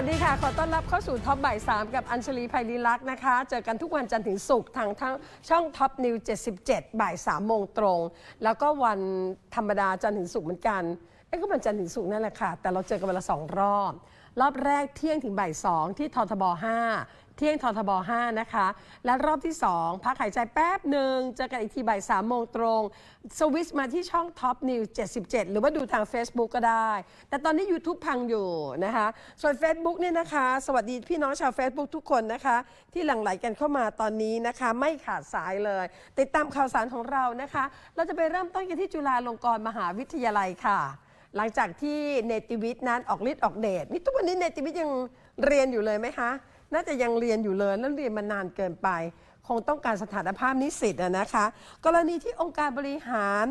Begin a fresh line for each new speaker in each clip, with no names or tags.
วัสดีค่ะ ขอต้อนรับเข้าสู่ท็อปบ่าย3กับอัญชลีไพลีลักษ์นะคะ เจอกันทุกวันจันทร์ถึงศุกร์ทางทั้งช่องท็อปนิว77 บ่ายสามโมงตรง แล้วก็วันธรรมดาจันทร์ถึงศุกร์เหมือนกันเอ้ก็วันจันทร์ถึงศุกร์นั่นแหละค่ะ แต่เราเจอกันวันละสองรอบ รอบแรกเที่ยงถึงบ่ายสองที่ททบ 5 เที่ยงททบ 5 นะคะ และรอบที่ 2 พักหายใจแป๊บหนึ่งเจอกันอีกทีบ่าย3โมงตรง สวิสมาที่ช่อง Top News 77 หรือว่าดูทาง Facebook ก็ได้ แต่ตอนนี้ YouTube พังอยู่นะคะ ส่วน Facebook เนี่ยนะคะ สวัสดีพี่น้องชาว Facebook ทุกคนนะคะ ที่หลั่งไหลกันเข้ามาตอนนี้นะคะ ไม่ขาดสายเลย ติดตามข่าวสารของเรานะคะ เราจะไปเริ่มต้นกันที่จุฬาลงกรณ์มหาวิทยาลัยค่ะ หลังจากที่เนติวิทย์นั้นออกฤทธิ์ออกเดชนี่ทุกวันนี้เนติวิทย์ยังเรียนอยู่เลยไหมคะ น่าจะยังเรียนอยู่เลยแล้วเรียนมานานเกินไป คงต้องการสถานภาพนิสิตอะนะคะ กรณีที่องค์การบริหาร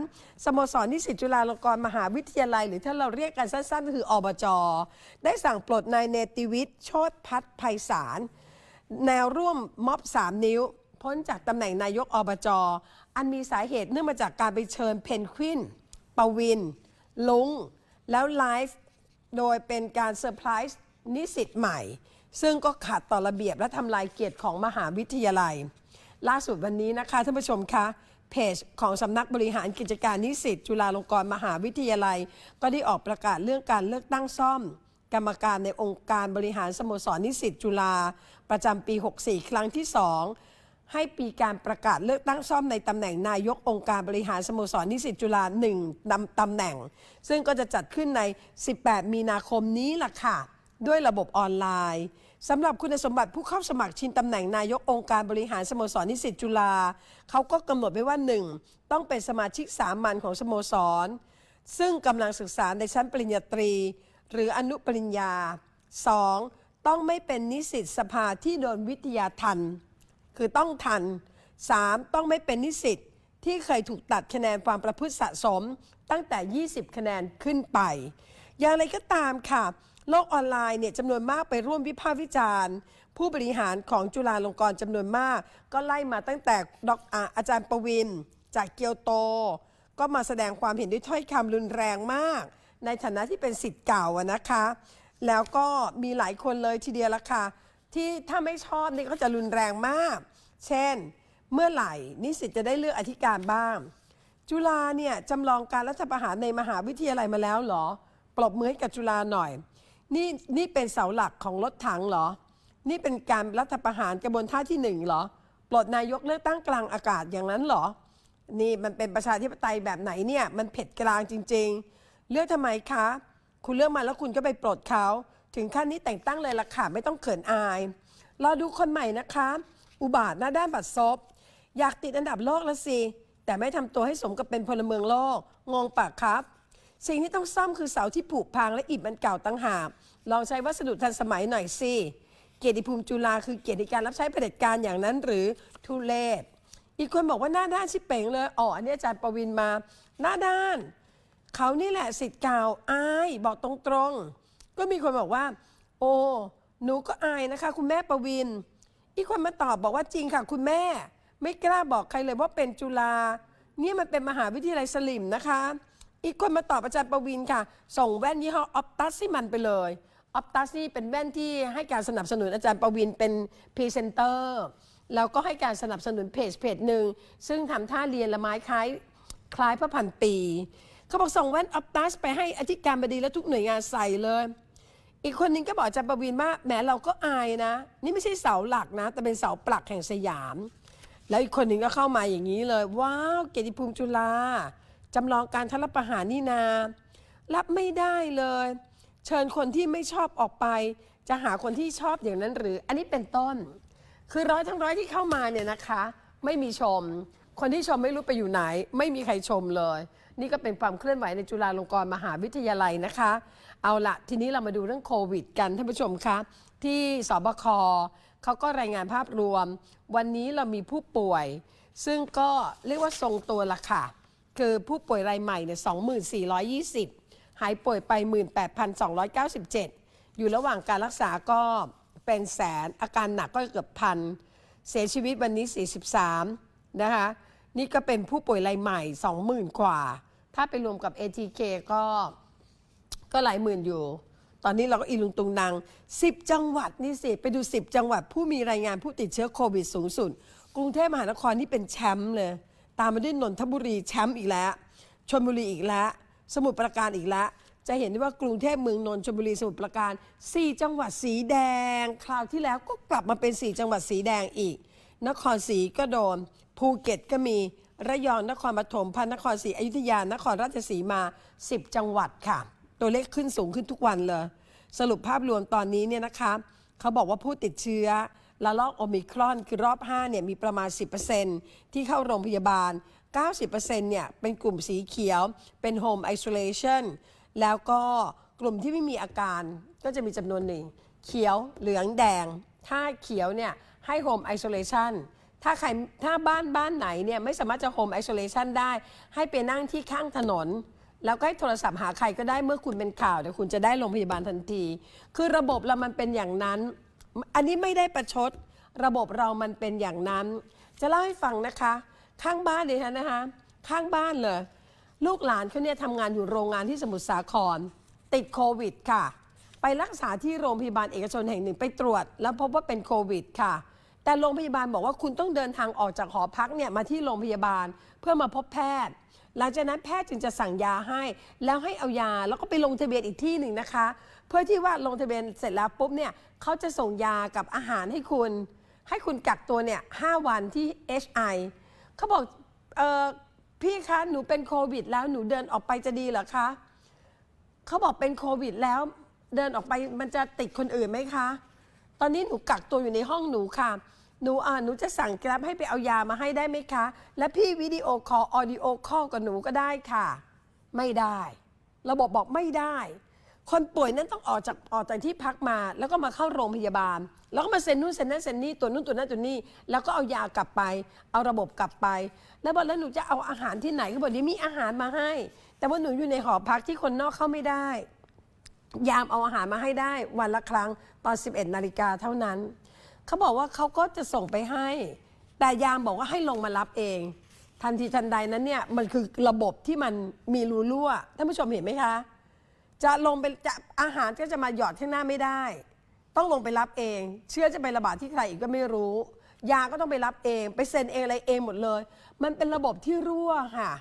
สโมสรนิสิตจุฬาลงกรณ์มหาวิทยาลัย หรือถ้าเราเรียกกันสั้นๆก็คืออบจ ได้สั่งปลดนายเนติวิทย์โชตพัฒน์ไพศาลแนวร่วมม็อบ 3 นิ้ว พ้นจากตำแหน่งนายกอบจ อันมีสาเหตุเนื่องมาจากการไปเชิญเพนกวินปวิน ลุง แล้วไลฟ์ โดยเป็นการเซอร์ไพรส์นิสิตใหม่ ซึ่งก็ขัดต่อระเบียบและทำลายเกียรติของมหาวิทยาลัย ล่าสุดวันนี้นะคะท่านผู้ชมคะเพจของสำนักบริหารกิจการนิสิตจุฬาลงกรณ์มหาวิทยาลัย ก็ได้ออกประกาศเรื่องการเลือกตั้งซ่อม กรรมการในองค์การบริหารสโมสรนิสิตจุฬาประจำปี 64 ครั้งที่ 2 ให้ปีการประกาศเลือกตั้งซ่อมในตำแหน่งนายกองค์การบริหารสโมสรนิสิตจุฬาหนึ่งตำตำแหน่ง ซึ่งก็จะจัดขึ้นใน 18 มีนาคมนี้ล่ะค่ะ ด้วยระบบออนไลน์สำหรับคุณสมบัติผู้เข้าสมัครชิงตำแหน่งนายกองค์การบริหารสโมสรนิสิตจุฬาเขาก็กำหนดไว้ว่า 1. ต้องเป็นสมาชิกสามัญของสโมสร ซึ่งกำลังศึกษาในชั้นปริญญาตรี หรืออนุปริญญา 2. ต้องไม่เป็นนิสิตสภาที่โดนวิทยาทัน คือต้องทัน 3. ต้องไม่เป็นนิสิตที่เคยถูกตัดคะแนนความประพฤติสะสมตั้งแต่ 20 คะแนนขึ้นไป อย่างไรก็ตามค่ะ โลกออนไลน์เนี่ยจำนวนมากไปร่วมวิพากษ์วิจารณ์ ผู้บริหารของจุฬาลงกรณ์จำนวนมาก ก็ไล่มาตั้งแต่ดอกอาอาจารย์ประวิน จากเกียวโต ก็มาแสดงความเห็นด้วยถ้อยคำรุนแรงมาก ในฐานะที่เป็นสิทธิ์เก่าอะนะคะ แล้วก็มีหลายคนเลยทีเดียวละค่ะ ที่ถ้าไม่ชอบนี่ก็จะรุนแรงมาก เช่น เมื่อไหร่นิสิตจะได้เลือกอธิการบ้าง จุฬาเนี่ยจำลองการรัฐประหารในมหาวิทยาลัยมาแล้วเหรอ ปรบมือให้กับจุฬาหน่อย นี่นี่เป็นเสาหลักของรถถังเหรอ นี่เป็นการรัฐประหารกระบวนท่าที่หนึ่งเหรอ ปลดนายกเลือกตั้งกลางอากาศอย่างนั้นเหรอ นี่มันเป็นประชาธิปไตยแบบไหนเนี่ย มันเผ็ดกลางจริง ๆ เลือกทำไมคะ คุณเลือกมาแล้วคุณก็ไปปลดเขาถึงขั้นนี้แต่งตั้งเลยล่ะค่ะไม่ต้องเขินอาย รอดูคนใหม่นะคะ อุบาทหน้าด้านบัดซบ อยากติดอันดับโลกล้วสิ แต่ไม่ทำตัวให้สมกับเป็นพลเมืองโลก งงปากครับ สิ่งที่ต้องซ่อมคือเสาที่ผุพังและอิฐมันเก่าตั้งหากลองใช้วัสดุทันสมัยหน่อยสิเกียรติภูมิจุฬาคือเกียรติการรับใช้เผด็จการอย่างนั้นหรือทุเลศอีกคนบอกว่าหน้าด้านชิเป่งเลยอ๋ออันนี้อาจารย์ประวินมา หน้าด้าน เขานี่แหละสิทธิ์เก่าอายบอกตรงๆ ก็มีคนบอกว่า โอ้หนูก็อายนะคะ คุณแม่ประวิน อีกคนมาตอบบอกว่าจริงค่ะ คุณแม่ ไม่กล้าบอกใครเลยว่าเป็นจุฬาเนี่ยมันเป็นมหาวิทยาลัยสลิมนะคะ อีกคนมาตอบอาจารย์ประวินค่ะ ส่งแว่นยี่ห้อออปตัสให้มันไปเลยออปตัสนี่เป็นแว่นที่ให้การสนับสนุนอาจารย์ประวินเป็นพรีเซนเตอร์แล้วก็ให้การสนับสนุนเพจเพจหนึ่งซึ่งทำท่าเรียนละไม้คล้ายคล้ายพระพันปีเขาบอกส่งแว่นออปตัสไปให้อธิการบดีและทุกหน่วยงานใส่เลย อีกคนนึงก็บอกอาจารย์ประวินว่าแหมเราก็อายนะ นี่ไม่ใช่เสาหลักนะ แต่เป็นเสาปลักแห่งสยาม แล้วอีกคนหนึ่งก็เข้ามาอย่างนี้เลย ว้าวเกียรติภูมิจุฬา จำลองการทรัฐประหารนี่นา รับไม่ได้เลย เชิญคนที่ไม่ชอบออกไป จะหาคนที่ชอบอย่างนั้นหรือ อันนี้เป็นต้น คือร้อยทั้งร้อยที่เข้ามาเนี่ยนะคะ ไม่มีชม คนที่ชมไม่รู้ไปอยู่ไหน ไม่มีใครชมเลย นี่ก็เป็นความเคลื่อนไหวในจุฬาลงกรณ์มหาวิทยาลัยนะคะ เอาละทีนี้เรามาดูเรื่องโควิด กันท่านผู้ชมคะที่สบคเขาก็รายงานภาพรวม วันนี้เรามีผู้ป่วย ซึ่งก็เรียกว่าทรงตัวละค่ะ คือผู้ป่วยรายใหม่เนี่ย2420 หายป่วยไป 18,297 อยู่ระหว่างการรักษาก็เป็นแสนอาการหนักก็เกือบพัน เสียชีวิตวันนี้ 43 นะคะ นี่ก็เป็นผู้ป่วยรายใหม่ 20,000 กว่า ถ้าไปรวมกับ ATK ก็ก็หลายหมื่นอยู่ ตอนนี้เราก็อีลุงตุงนาง 10 จังหวัดนี่สิ ไปดู 10 จังหวัดผู้มีรายงานผู้ติดเชื้อโควิดสูงสุด กรุงเทพมหานครนี่เป็นแชมป์เลย ตามมาด้วยนนทบุรีแชมป์อีกแล้วชลบุรีอีกแล้ว สมุทรปราการอีกแล้ว จะเห็นได้ว่ากรุงเทพเมืองนนท์ชลบุรีสมุทรปราการ 4 จังหวัดสีแดง คราวที่แล้วก็กลับมาเป็น 4 จังหวัดสีแดงอีก นครศรีก็โดน ภูเก็ตก็มีระยองนครปฐมพระนครศรีอยุธยานครราชสีมา 10 จังหวัดค่ะ ตัวเลขขึ้นสูงขึ้นทุกวันเลย สรุปภาพรวมตอนนี้เนี่ยนะคะ เขาบอกว่าผู้ติดเชื้อ ระลอกโอมิครอนคือรอบ 5 เนี่ยมีประมาณ 10%ที่เข้าโรงพยาบาล 90%เนี่ยเป็นกลุ่มสีเขียว เป็น Home Isolation แล้วก็กลุ่มที่ไม่มีอาการก็จะมีจำนวนหนึ่ง เขียวเหลืองแดง ถ้าเขียวเนี่ยให้ Home Isolation ถ้าใครถ้าบ้านบ้านไหนเนี่ยไม่สามารถจะ Home Isolation ได้ ให้ไปนั่งที่ข้างถนน แล้วก็ให้โทรศัพท์หาใครก็ได้เมื่อคุณเป็นข่าวเดี๋ยวคุณจะได้โรงพยาบาลทันที คือระบบเรามันเป็นอย่างนั้น อันนี้ไม่ได้ประชด ระบบเรามันเป็นอย่างนั้น จะเล่าให้ฟังนะคะ ข้างบ้านเลยนะคะ ข้างบ้านเลย ลูกหลานเขาเนี่ยทำงานอยู่โรงงานที่สมุทรสาคร ติดโควิดค่ะ ไปรักษาที่โรงพยาบาลเอกชนแห่งหนึ่งไปตรวจ แล้วพบว่าเป็นโควิดค่ะ แต่โรงพยาบาลบอกว่าคุณต้องเดินทางออกจากหอพักเนี่ยมาที่โรงพยาบาลเพื่อมาพบแพทย์หลังจากนั้นแพทย์จึงจะสั่งยาให้ แล้วให้เอายาแล้วก็ไปลงทะเบียนอีกที่หนึ่งนะคะ เพื่อที่ว่าลงทะเบียนเสร็จแล้วปุ๊บเนี่ยเขาจะส่งยากับอาหารให้คุณ ให้คุณกักตัวเนี่ยห้าวันที่ HI เขาบอกเออพี่คะหนูเป็นโควิด แล้วหนูเดินออกไปจะดีเหรอคะเขาบอกเป็นโควิดแล้วเดินออกไปมันจะติดคนอื่นไหมคะ ตอนนี้หนูกักตัวอยู่ในห้องหนูค่ะ หนูอ่าหนูจะสั่งแกร็บให้ไปเอายามาให้ได้ไหมคะ และพี่วิดีโอคอลออดิโอคอลกับหนูก็ได้ค่ะ ไม่ได้ ระบบบอกไม่ได้ คนป่วยนั้นต้องออกจากออกจากที่พักมา แล้วก็มาเข้าโรงพยาบาล แล้วก็มาเซ็นนู่นเซ็นนั่นเซ็นนี่ตัวนู่นตัวนั่นตัวนี่แล้วก็เอายากลับไป เอาระบบกลับไป แล้วบอกแล้วหนูจะเอาอาหารที่ไหนเขาบอกเดี๋ยวมีอาหารมาให้ แต่ว่าหนูอยู่ในหอพักที่คนนอกเข้าไม่ได้ ยามเอาอาหารมาให้ได้ วันละครั้งตอน 11นาฬิกาเท่านั้นเขาบอกว่าเขาก็จะส่งไปให้ แต่ยามบอกว่าให้ลงมารับเอง ทันทีทันใดนั้นเนี่ยมันคือระบบที่มันมีรูรั่วท่านผู้ชมเห็นไหมคะ จะลงไปจะอาหารก็จะมาหยอดข้างหน้าไม่ได้ ต้องลงไปรับเอง เชื้อจะไประบาดที่ใครอีกก็ไม่รู้ ยาก็ต้องไปรับเอง ไปเซ็นเองอะไรเองหมดเลย มันเป็นระบบที่รั่วค่ะ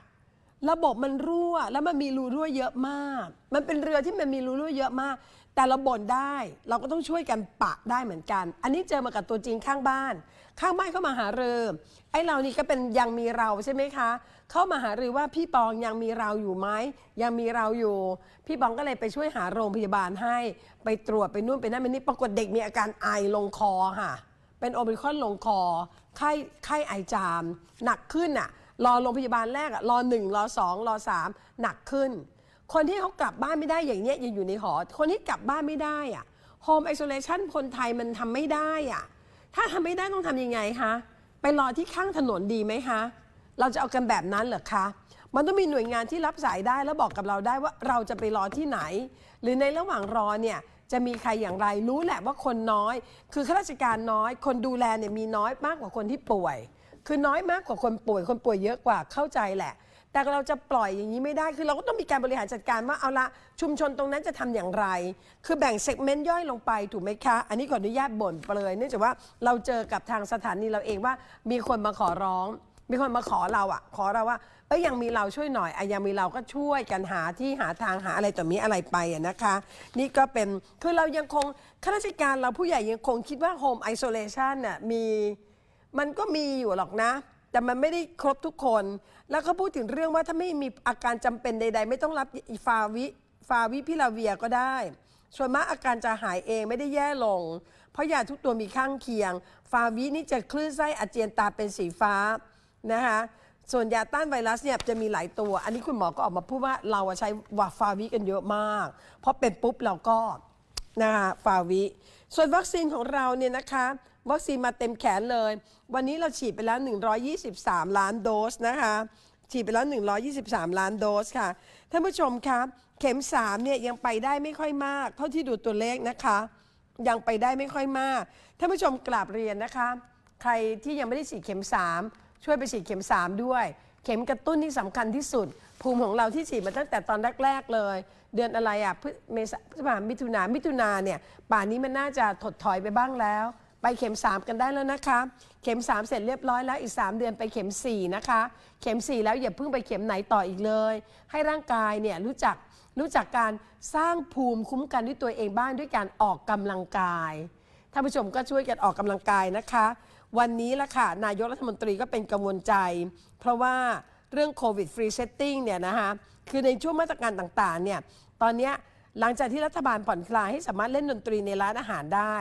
ระบบมันรั่วแล้วมันมีรูรั่วเยอะมาก มันเป็นเรือที่มันมีรูรั่วเยอะมาก แต่เราบ่นได้ เราก็ต้องช่วยกันปะได้เหมือนกัน อันนี้เจอมากับตัวจริงข้างบ้าน ข้างบ้านเข้ามาหาเรือไอ้เรานี่ก็เป็นยังมีเราใช่ไหมคะ เข้ามาหารือว่าพี่ปองยังมีเราอยู่ไหมยังมีเราอยู่ พี่ปองก็เลยไปช่วยหาโรงพยาบาลให้ ไปตรวจไปนู่นไปนั่นไปนี่ปรากฏเด็กมีอาการไอลงคอค่ะ เป็นโอมิครอนลงคอไข้ไข้ไอจาม หนักขึ้นอะรอโรงพยาบาลแรกอะรอหนึ่งรอสองรอสามหนักขึ้น คนที่เขากลับบ้านไม่ได้อย่างเนี้ยยังอยู่ในหอ คนที่กลับบ้านไม่ได้อะโฮมไอโซเลชันคนไทยมันทำไม่ได้อะถ้าทำไม่ได้ต้องทำยังไงคะไปรอที่ข้างถนนดีไหมคะ เราจะเอากันแบบนั้นเหรอคะมันต้องมีหน่วยงานที่รับสายได้แล้วบอกกับเราได้ว่าเราจะไปรอที่ไหน หรือในระหว่างรอเนี่ยจะมีใครอย่างไรรู้แหละว่าคนน้อย คือข้าราชการน้อย คนดูแลเนี่ยมีน้อยมากกว่าคนที่ป่วย คือน้อยมากกว่าคนป่วย คนป่วยเยอะกว่าเข้าใจแหละ แต่เราจะปล่อยอย่างนี้ไม่ได้คือเราก็ต้องมีการบริหารจัดการว่าเอาละชุมชนตรงนั้นจะทำอย่างไร คือแบ่งเซกเมนต์ย่อยลงไปถูกไหมคะ อันนี้ขออนุญาตบ่นเปลยเนื่องจากว่าเราเจอกับทางสถานีเราเองว่ามีคนมาขอร้อง มีคนมาขอเราอะขอเราว่าเอ้ยยังมีเราช่วยหน่อยอะยังมีเราก็ช่วยกันหาที่หาทางหาอะไรต่อมีอะไรไปอะนะคะ นี่ก็เป็นคือเรายังคงข้าราชการเราผู้ใหญ่ยังคงคิดว่า Home Isolation น่ะมีมันก็มีอยู่หรอกนะ แต่มันไม่ได้ครบทุกคน แล้วก็พูดถึงเรื่องว่าถ้าไม่มีอาการจำเป็นใด ๆ ไม่ต้องรับฟาวิฟาวิพิลาเวียก็ได้ ส่วนมากอาการจะหายเองไม่ได้แย่ลง เพราะยาทุกตัวมีข้างเคียง ฟาวินี่จะคลื่นไส้อาเจียนตาเป็นสีฟ้า นะคะส่วนยาต้านไวรัสเนี่ยจะมีหลายตัว อันนี้คุณหมอก็ออกมาพูดว่าเราใช้วาฟาวิกันเยอะมาก เพราะเป็นปุ๊บเราก็นะคะฟาวิ ส่วนวัคซีนของเราเนี่ยนะคะวัคซีนมาเต็มแขนเลย วันนี้เราฉีดไปแล้ว 123 ล้านโดสนะคะฉีดไปแล้ว 123 ล้านโดสค่ะ ท่านผู้ชมครับเข็ม3เนี่ยยังไปได้ไม่ค่อยมาก เท่าที่ดูตัวเลขนะคะ ยังไปได้ไม่ค่อยมาก ท่านผู้ชมกราบเรียนนะคะ ใครที่ยังไม่ได้ฉีดเข็ม 3 ช่วยไปฉีดเข็ม 3 ด้วย เข็มกระตุ้นที่สำคัญที่สุด ภูมิของเราที่ฉีดมาตั้งแต่ตอนแรก ๆ เลย เดือนอะไรอะพฤเมษาพฤษภามิถุนามิถุนาเนี่ย ป่านนี้มันน่าจะถดถอยไปบ้างแล้ว ไปเข็ม 3 กันได้แล้วนะคะ เข็ม 3 เสร็จเรียบร้อยแล้วอีก 3 เดือนไปเข็ม 4 นะคะ เข็ม 4 แล้วอย่าเพิ่งไปเข็มไหนต่ออีกเลย ให้ร่างกายเนี่ยรู้จักรู้จักการสร้างภูมิคุ้มกันด้วยตัวเองบ้างด้วยการออกกำลังกายท่านผู้ชมก็ช่วยกันออกกำลังกายนะคะ วันนี้ละค่ะ นายกรัฐมนตรีก็เป็นกังวลใจ เพราะว่าเรื่องโควิดฟรีเซตติ้งเนี่ยนะคะคือในช่วงมาตรการต่างๆเนี่ยตอนนี้หลังจากที่รัฐบาลผ่อนคลายให้สามารถเล่นดนตรีในร้านอาหารได้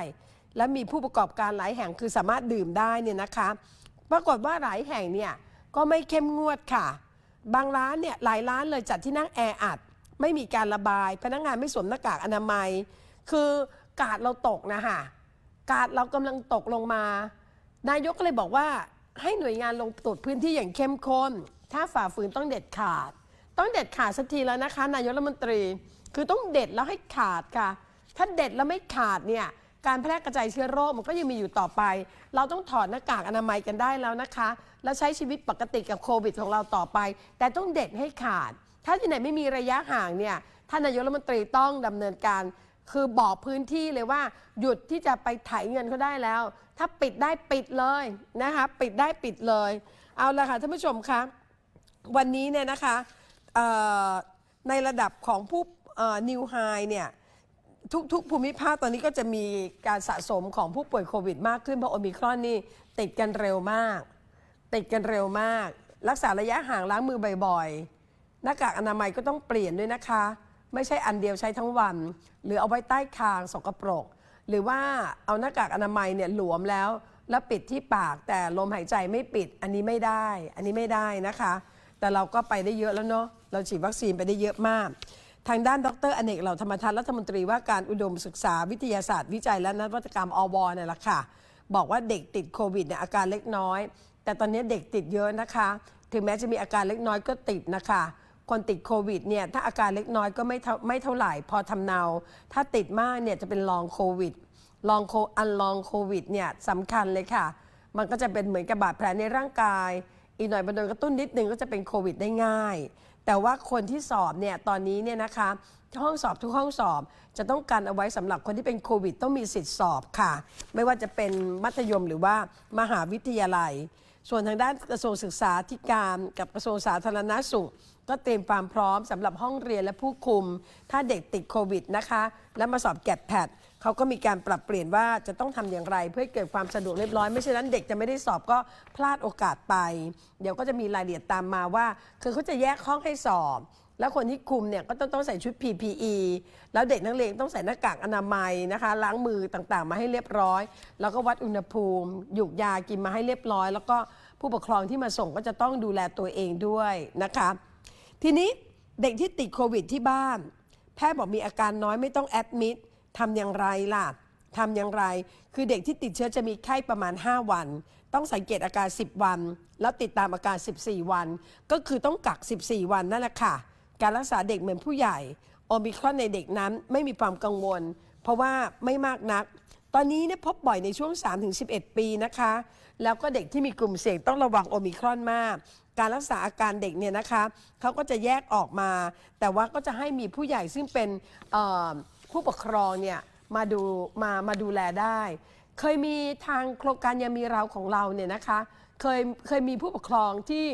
และมีผู้ประกอบการหลายแห่งคือสามารถดื่มได้เนี่ยนะคะปรากฏว่าหลายแห่งเนี่ยก็ไม่เข้มงวดค่ะ บางร้านเนี่ยหลายร้านเลยจัดที่นั่งแออัด ไม่มีการระบาย พนักงานไม่สวมหน้ากากอนามัย คือกาดเราตกนะคะกาดเรากำลังตกลงมา นายกก็เลยบอกว่าให้หน่วยงานลงตรวจพื้นที่อย่างเข้มข้น ถ้าฝ่าฝืนต้องเด็ดขาด ต้องเด็ดขาดสักทีแล้วนะคะ นายกรัฐมนตรี คือต้องเด็ดแล้วให้ขาดค่ะ ถ้าเด็ดแล้วไม่ขาดเนี่ย การแพร่กระจายเชื้อโรคมันก็ยังมีอยู่ต่อไป เราต้องถอดหน้ากากอนามัยกันได้แล้วนะคะ แล้วใช้ชีวิตปกติกับโควิดของเราต่อไป แต่ต้องเด็ดให้ขาด ถ้าที่ไหนไม่มีระยะห่างเนี่ย ท่านนายกรัฐมนตรีต้องดำเนินการ คือบอกพื้นที่เลยว่า หยุดที่จะไปไถเงินเขาได้แล้ว ถ้าปิดได้ปิดเลยนะคะ ปิดได้ปิดเลย เอาละค่ะท่านผู้ชมคะวันนี้เนี่ยนะคะในระดับของผู้นิวไฮเนี่ยทุกๆภูมิภาคตอนนี้ก็จะมีการสะสมของผู้ป่วยโควิดมากขึ้นเพราะโอมิครอนนี่ติดกันเร็วมาก ติดกันเร็วมาก รักษาระยะห่างล้างมือบ่อยๆหน้ากากอนามัยก็ต้องเปลี่ยนด้วยนะคะ ไม่ใช่อันเดียวใช้ทั้งวัน หรือเอาไว้ใต้คางสกปรก หรือว่าเอาหน้ากากอนามัยเนี่ยหลวมแล้ว แล้วปิดที่ปากแต่ลมหายใจไม่ปิดอันนี้ไม่ได้ อันนี้ไม่ได้นะคะ แต่เราก็ไปได้เยอะแล้วเนาะเราฉีดวัคซีนไปได้เยอะมาก ทางด้านดรอเนกเหล่าธรรมทัศน์รัฐมนตรีว่าการอุดมศึกษาวิทยาศาสตร์ วิจัยและนวัตกรรมอวเนี่ยแหละค่ะบอกว่าเด็กติดโควิดเนี่ยอาการเล็กน้อย แต่ตอนนี้เด็กติดเยอะนะคะ ถึงแม้จะมีอาการเล็กน้อยก็ติดนะคะ คนติดโควิดเนี่ยถ้าอาการเล็กน้อยก็ไม่เท่าไม่เท่าไหร่พอทำเนา ถ้าติดมากเนี่ยจะเป็นลองโควิดลองโคอันลองโควิดเนี่ยสำคัญเลยค่ะ มันก็จะเป็นเหมือนกับบาดแผลในร่างกาย อีกหน่อยมันโดนกระตุ้นนิดนึงก็จะเป็นโควิดได้ง่าย แต่ว่าคนที่สอบเนี่ยตอนนี้เนี่ยนะคะห้องสอบทุกห้องสอบจะต้องการเอาไว้สำหรับคนที่เป็นโควิด ต้องมีสิทธิ์สอบค่ะ ไม่ว่าจะเป็นมัธยมหรือว่ามหาวิทยาลัย ส่วนทางด้านกระทรวงศึกษาธิการกับกระทรวงสาธารณสุข ก็เตรียมความพร้อมสำหรับห้องเรียนและผู้คุม ถ้าเด็กติดโควิดนะคะ แล้วมาสอบแกดแพดเขาก็มีการปรับเปลี่ยนว่าจะต้องทำอย่างไร เพื่อเกิดความสะดวกเรียบร้อย ไม่เช่นนั้นเด็กจะไม่ได้สอบก็พลาดโอกาสไป เดี๋ยวก็จะมีรายละเอียดตามมาว่า คือเขาจะแยกห้องให้สอบ แล้วคนที่คุมเนี่ยก็ต้องต้องใส่ชุด PPE แล้วเด็กนักเรียนต้องใส่หน้ากากอนามัยนะคะ ล้างมือต่างๆ มาให้เรียบร้อย แล้วก็วัดอุณหภูมิหยุกยากินมาให้เรียบร้อย แล้วก็ผู้ปกครองที่มาส่งก็จะต้องดูแลตัวเองด้วยนะคะ ทีนี้เด็กที่ติดโควิดที่บ้าน แพทย์บอกมีอาการน้อยไม่ต้องแอดมิดทำอย่างไรล่ะทำอย่างไร คือเด็กที่ติดเชื้อจะมีไข้ประมาณ 5 วัน ต้องสังเกตอาการ 10 วัน แล้วติดตามอาการ 14 วัน ก็คือต้องกัก 14 วันนั่นแหละค่ะ การรักษาเด็กเหมือนผู้ใหญ่โอมิครอนในเด็กนั้นไม่มีความกังวล เพราะว่าไม่มากนัก ตอนนี้เนี่ยพบบ่อยในช่วง 3-11 ปีนะคะ แล้วก็เด็กที่มีกลุ่มเสี่ยงต้องระวังโอมิครอนมาก การรักษาอาการเด็กเนี่ยนะคะเขาก็จะแยกออกมา แต่ว่าก็จะให้มีผู้ใหญ่ซึ่งเป็นผู้ปกครองเนี่ยมาดูมามาดูแลได้ เคยมีทางโครงการยังมีเราของเราเนี่ยนะคะเคยเคยมีผู้ปกครองที่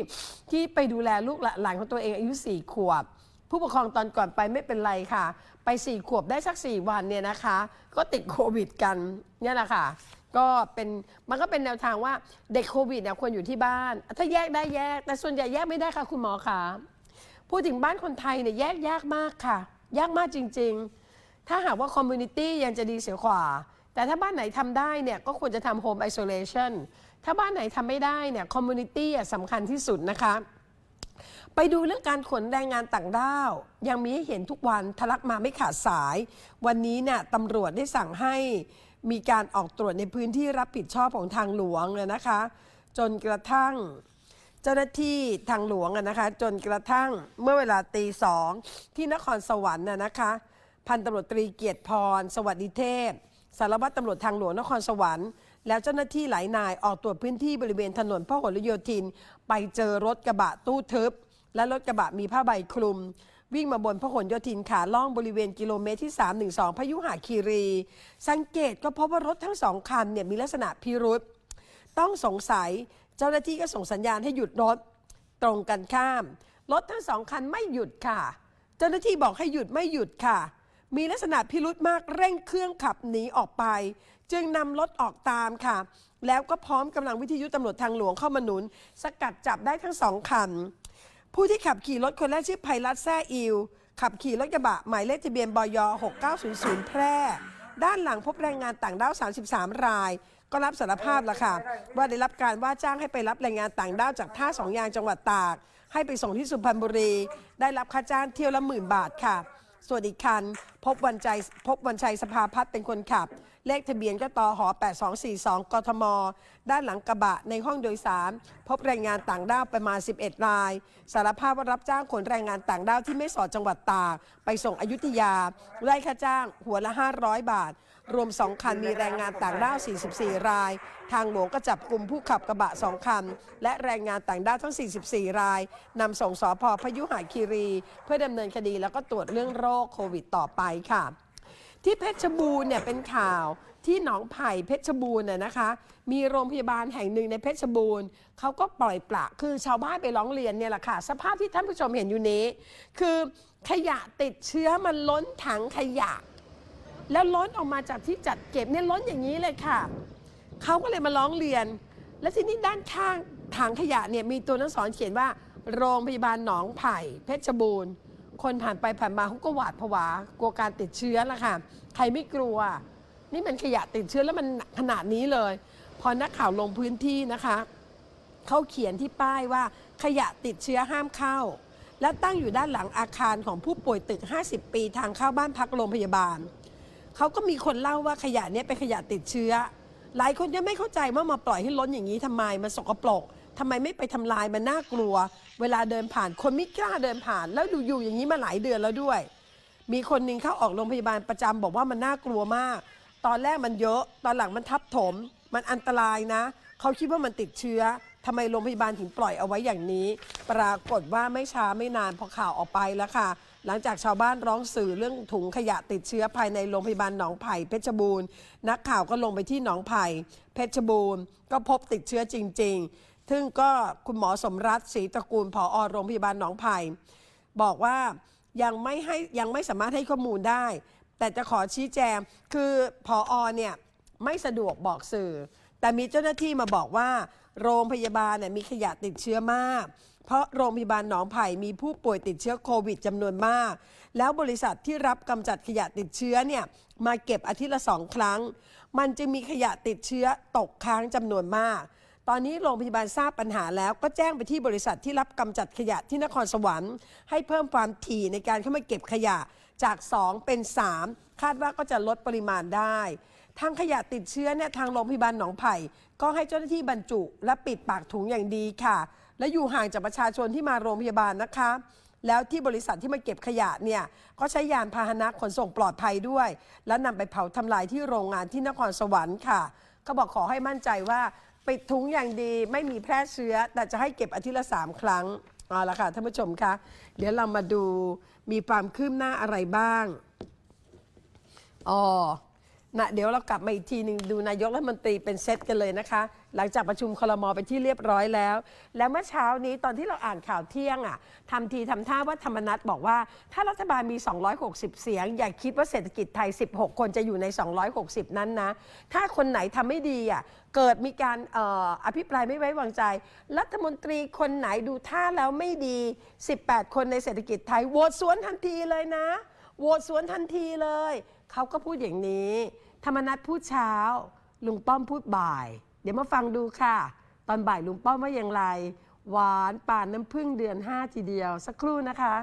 ที่ไปดูแลลูกหลานของตัวเองอายุสี่ขวบ ผู้ปกครองตอนก่อนไปไม่เป็นไรค่ะ ไปสี่ขวบได้สักสี่วันเนี่ยนะคะ ก็ติดโควิดกันเนี่ยแหละค่ะ ก็เป็นมันก็เป็นแนวทางว่าเด็กโควิดเนี่ยควรอยู่ที่บ้าน ถ้าแยกได้แยก แต่ส่วนใหญ่แยกไม่ได้ค่ะคุณหมอคะพูดถึงบ้านคนไทยเนี่ยแยกยากมากค่ะ ยากมากจริง ๆ ถ้าหากว่าคอมมูนิตี้ยังจะดีเสียกว่าแต่ถ้าบ้านไหนทำได้เนี่ยก็ควรจะทำโฮมไอโซเลชันถ้าบ้านไหนทำไม่ได้เนี่ยคอมมูนิตี้สำคัญที่สุดนะคะ ไปดูเรื่องการขนแรงงานต่างด้าว ยังมีให้เห็นทุกวันทะลักมาไม่ขาดสาย วันนี้เนี่ยตำรวจได้สั่งให้ มีการออกตรวจในพื้นที่รับผิดชอบของทางหลวงเลยนะคะ จนกระทั่งเจ้าหน้าที่ทางหลวงนะคะจนกระทั่งเมื่อเวลาตีสองที่นครสวรรค์น่ะนะคะพันตำรวจตรีเกียรติพร สวัสดิเทพ สารวัตรตำรวจทางหลวงนครสวรรค์ แล้วเจ้าหน้าที่หลายนายออกตรวจพื้นที่บริเวณถนนพหลโยธิน ไปเจอรถกระบะตู้ทึบ และรถกระบะมีผ้าใบคลุม วิ่งมาบนพหลโยธินขาล่องบริเวณกิโลเมตรที่ 312 พยุหคีรี สังเกตก็พบว่ารถทั้งสองคันเนี่ยมีลักษณะพิรุษต้องสงสัยเจ้าหน้าที่ก็ส่งสัญญาณให้หยุดรถตรงกันข้าม รถทั้งสองคันไม่หยุดค่ะ เจ้าหน้าที่บอกให้หยุดไม่หยุดค่ะ มีลักษณะพิรุธมากเร่งเครื่องขับหนีออกไป จึงนำรถออกตามค่ะ แล้วก็พร้อมกำลังวิทยุตำรวจทางหลวงเข้ามาหนุน สกัดจับได้ทั้งสองคัน ผู้ที่ขับขี่รถคนแรกชื่อไพรัตแซ่อิว ขับขี่รถกระบะหมายเลขทะเบียนบย6900 แพร่ ด้านหลังพบแรงงานต่างด้าว 33 ราย ก็รับสารภาพแล้วค่ะ ว่าได้รับการว่าจ้างให้ไปรับแรงงานต่างด้าวจากท่าสองยางจังหวัดตาก ให้ไปส่งที่สุพรรณบุรี ได้รับค่าจ้างเที่ยวละหมื่นบาทค่ะ ส่วนอีกคัน พบวันใจพบวันชัยสภาพัฒน์เป็นคนขับ เลขทะเบียนก็ตอหอ8242 กทม ด้านหลังกระบะในห้องโดยสารพบแรงงานต่างด้าวประมาณ 11 ราย สารภาพว่ารับจ้างขนแรงงานต่างด้าวที่ไม่สอดจังหวัดตากไปส่งอยุธยาได้ค่าจ้างหัวละ 500 บาท รวม 2 คันมีแรงงานต่างด้าว 44 ราย ทางหลวงก็จับกลุ่มผู้ขับกระบะ 2 คัน และแรงงานต่างด้าวทั้ง 44 รายนำส่งสพพยุหคีรี เพื่อดำเนินคดีแล้วก็ตรวจเรื่องโรคโควิดต่อไปค่ะ ที่เพชรบูรณ์เนี่ยเป็นข่าวที่หนองไผ่เพชรบูรณ์น่ะนะคะ มีโรงพยาบาลแห่งหนึ่งในเพชรบูรณ์เขาก็ปล่อยปละคือชาวบ้านไปร้องเรียนเนี่ยแหละค่ะ สภาพที่ท่านผู้ชมเห็นอยู่นี้ คือขยะติดเชื้อมันล้นถังขยะ แล้วล้นออกมาจากที่จัดเก็บเนี่ยล้นอย่างนี้เลยค่ะเขาก็เลยมาร้องเรียน และทีนี้ด้านข้างถังขยะเนี่ยมีตัวหนังสือเขียนว่า โรงพยาบาลหนองไผ่เพชรบูรณ์ คนผ่านไปผ่านมาเขาก็หวาดผวากลัวการติดเชื้อละค่ะ ใครไม่กลัว นี่มันขยะติดเชื้อแล้วมันขนาดนี้เลย พอนักข่าวลงพื้นที่นะคะเขาเขียนที่ป้ายว่าขยะติดเชื้อห้ามเข้า และตั้งอยู่ด้านหลังอาคารของผู้ป่วยตึก 50 ปีทางเข้าบ้านพักโรงพยาบาลเขาก็มีคนเล่าว่าขยะนี้เป็นขยะติดเชื้อ หลายคนยังไม่เข้าใจว่ามาปล่อยให้ล้นอย่างนี้ทำไมมันสกปรก ทำไมไม่ไปทำลายมันน่ากลัว เวลาเดินผ่านคนไม่กล้าเดินผ่าน แล้วอยู่อย่างนี้มาหลายเดือนแล้วด้วย มีคนหนึ่งเข้าออกโรงพยาบาลประจำบอกว่ามันน่ากลัวมาก ตอนแรกมันเยอะ ตอนหลังมันทับถม มันอันตรายนะ เขาคิดว่ามันติดเชื้อทำไมโรงพยาบาลถึงปล่อยเอาไว้อย่างนี้ ปรากฏว่าไม่ช้าไม่นานพอข่าวออกไปแล้วค่ะ หลังจากชาวบ้านร้องสื่อเรื่องถุงขยะติดเชื้อภายในโรงพยาบาลหนองไผ่เพชรบูรณ์ นักข่าวก็ลงไปที่หนองไผ่เพชรบูรณ์ ก็พบติดเชื้อจริง ๆ ซึ่งก็คุณหมอสมรัตศรีตระกูลผอโรงพยาบาลหนองไผ่บอกว่ายังไม่ให้ยังไม่สามารถให้ข้อมูลได้ แต่จะขอชี้แจงคือพออเนี่ยไม่สะดวกบอกสื่อ แต่มีเจ้าหน้าที่มาบอกว่า โรงพยาบาลเนี่ยมีขยะติดเชื้อมาก เพราะโรงพยาบาลหนองไผ่มีผู้ป่วยติดเชื้อโควิดจำนวนมาก แล้วบริษัทที่รับกำจัดขยะติดเชื้อเนี่ยมาเก็บอาทิตย์ละสองครั้ง มันจะมีขยะติดเชื้อตกค้างจำนวนมาก ตอนนี้โรงพยาบาลทราบปัญหาแล้วก็แจ้งไปที่บริษัทที่รับกำจัดขยะที่นครสวรรค์ ให้เพิ่มความถี่ในการเข้ามาเก็บขยะจาก 2 เป็น 3 คาดว่าก็จะลดปริมาณได้ ทางขยะติดเชื้อเนี่ยทางโรงพยาบาลหนองไผ่ ก็ให้เจ้าหน้าที่บรรจุ และปิดปากถุงอย่างดีค่ะ และอยู่ห่างจากประชาชนที่มาโรงพยาบาลนะคะแล้วที่บริษัทที่มาเก็บขยะเนี่ยก็ใช้ยานพาหนะขนส่งปลอดภัยด้วย แล้วนำไปเผาทำลายที่โรงงานที่นครสวรรค์ค่ะ ก็บอกขอให้มั่นใจว่า ปิดถุงอย่างดีไม่มีแพร่เชื้อ แต่จะให้เก็บอาทิตย์ละสามครั้งเอาละค่ะท่านผู้ชมคะเดี๋ยวเรามาดูมีความคืบหน้าอะไรบ้างอ๋อ นะเดี๋ยวเรากลับมาอีกทีหนึ่งดูนายกรัฐมนตรีเป็นเซตกันเลยนะคะ หลังจากประชุมคลมอไปที่เรียบร้อยแล้ว แล้วเมื่อเช้านี้ตอนที่เราอ่านข่าวเที่ยงอะทำทีทำท่าว่าธรรมนัฐบอกว่า ถ้ารัฐบาลมี 260 เสียง อย่าคิดว่าเศรษฐกิจไทย 16 คนจะอยู่ใน 260 นั้นนะ ถ้าคนไหนทำไม่ดีอะเกิดมีการอออภิปรายไม่ไว้วางใจ รัฐมนตรีคนไหนดูท่าแล้วไม่ดี 18 คนในเศรษฐกิจไทยโหวตสวนทันทีเลยนะโหวตสวนทันทีเลยเขาก็พูดอย่างนี้ ธรรมนัฐพูดเช้า ลุงป้อมพูดบ่าย เดี๋ยวมาฟังดูค่ะ ตอนบ่ายลุงป้อมว่าอย่างไร หวานป่านน้ำพึ่งเดือน 5 ทีเดียว สักครู่นะคะ